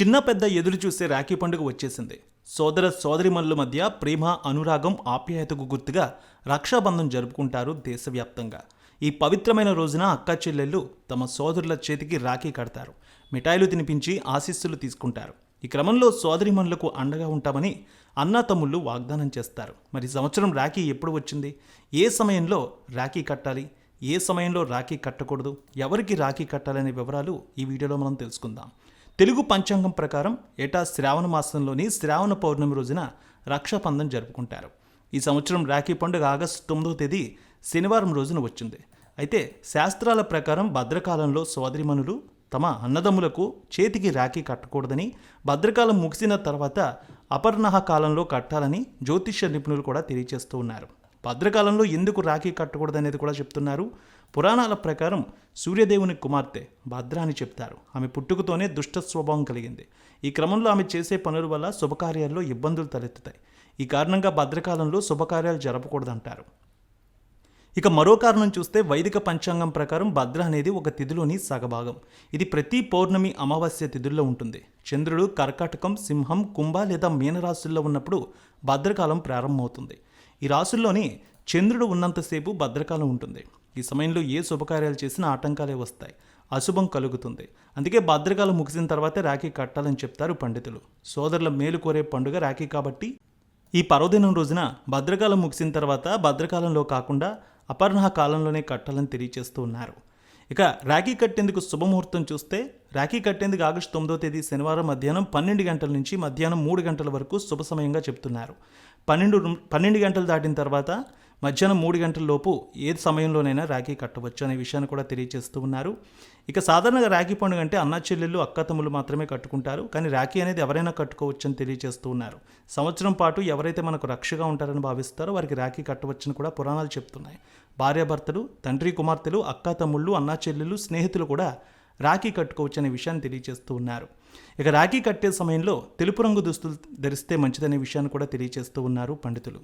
చిన్న పెద్ద ఎదురు చూసే రాఖీ పండుగ వచ్చేసింది. సోదర సోదరిమణుల మధ్య ప్రేమ అనురాగం ఆప్యాయతకు గుర్తుగా రక్షాబంధం జరుపుకుంటారు దేశవ్యాప్తంగా. ఈ పవిత్రమైన రోజున అక్క చెల్లెళ్ళు తమ సోదరుల చేతికి రాఖీ కడతారు. మిఠాయిలు తినిపించి ఆశీస్సులు తీసుకుంటారు. ఈ క్రమంలో సోదరిమణులకు అండగా ఉంటామని అన్నా తమ్ముళ్ళు వాగ్దానం చేస్తారు. మరి సంవత్సరం రాఖీ ఎప్పుడు వచ్చింది? ఏ సమయంలో రాఖీ కట్టాలి? ఏ సమయంలో రాఖీ కట్టకూడదు? ఎవరికి రాఖీ కట్టాలనే వివరాలు ఈ వీడియోలో మనం తెలుసుకుందాం. తెలుగు పంచాంగం ప్రకారం ఏటా శ్రావణ మాసంలోని శ్రావణ పౌర్ణమి రోజున రక్షాబంధం జరుపుకుంటారు. ఈ సంవత్సరం రాఖీ పండుగ ఆగస్టు తొమ్మిదవ తేదీ శనివారం రోజున వచ్చింది. అయితే శాస్త్రాల ప్రకారం భద్రకాలంలో సోదరిమణులు తమ అన్నదమ్ములకు చేతికి రాఖీ కట్టకూడదని భద్రకాలం ముగిసిన తర్వాత అపర్ణహ కాలంలో కట్టాలని జ్యోతిష్య నిపుణులు కూడా తెలియజేస్తూ ఉన్నారు. భద్రకాలంలో ఎందుకు రాఖీ కట్టకూడదనేది కూడా చెప్తున్నారు. పురాణాల ప్రకారం సూర్యదేవుని కుమార్తె భద్ర అని చెప్తారు. ఆమె పుట్టుకతోనే దుష్ట స్వభావం కలిగింది. ఈ క్రమంలో ఆమె చేసే పనుల వల్ల శుభకార్యాల్లో ఇబ్బందులు తలెత్తుతాయి. ఈ కారణంగా భద్రకాలంలో శుభకార్యాలు జరపకూడదంటారు. ఇక మరో కారణం చూస్తే వైదిక పంచాంగం ప్రకారం భద్ర అనేది ఒక తిథిలోని సగభాగం. ఇది ప్రతి పౌర్ణమి అమావాస్య తిథుల్లో ఉంటుంది. చంద్రుడు కర్కాటకం సింహం కుంభ లేదా మీనరాశుల్లో ఉన్నప్పుడు భద్రకాలం ప్రారంభమవుతుంది. ఈ రాశుల్లోనే చంద్రుడు ఉన్నంతసేపు భద్రకాలం ఉంటుంది. ఈ సమయంలో ఏ శుభకార్యాలు చేసినా ఆటంకాలే వస్తాయి. అశుభం కలుగుతుంది. అందుకే భద్రకాలం ముగిసిన తర్వాతే రాఖీ కట్టాలని చెప్తారు పండితులు. సోదరుల మేలు కోరే పండుగ రాఖీ కాబట్టి ఈ పర్వదినం రోజున భద్రకాలం ముగిసిన తర్వాత భద్రకాలంలో కాకుండా అపర్ణ కాలంలోనే కట్టాలని తెలియచేస్తూ ఉన్నారు. ఇక రాఖీ కట్టేందుకు శుభముహూర్తం చూస్తే రాఖీ కట్టేందుకు ఆగస్టు తొమ్మిదో తేదీ శనివారం మధ్యాహ్నం పన్నెండు గంటల నుంచి మధ్యాహ్నం మూడు గంటల వరకు శుభ సమయంగా చెప్తున్నారు. పన్నెండు పన్నెండు గంటలు దాటిన తర్వాత మధ్యాహ్నం మూడు గంటల లోపు ఏ సమయంలోనైనా రాఖీ కట్టవచ్చు అనే విషయాన్ని కూడా తెలియజేస్తూ ఉన్నారు. ఇక సాధారణంగా రాఖీ పండుగ అంటే అన్న చెల్లెళ్ళు అక్క తమ్ముళ్ళు మాత్రమే కట్టుకుంటారు. కానీ రాఖీ అనేది ఎవరైనా కట్టుకోవచ్చు అని తెలియజేస్తూ ఉన్నారు. సంవత్సరం పాటు ఎవరైతే మనకు రక్షగా ఉంటారని భావిస్తారో వారికి రాఖీ కట్టవచ్చని కూడా పురాణాలు చెప్తున్నాయి. భార్యాభర్తలు తండ్రి కుమార్తెలు అక్కతమ్ముళ్ళు అన్నా చెల్లెళ్ళు స్నేహితులు కూడా రాఖీ కట్టుకోవచ్చు అనే విషయాన్ని తెలియజేస్తూ ఉన్నారు. ఇక రాఖీ కట్టే సమయంలో తెలుపు రంగు దుస్తులు ధరిస్తే మంచిదనే విషయాన్ని కూడా తెలియజేస్తూ ఉన్నారు పండితులు.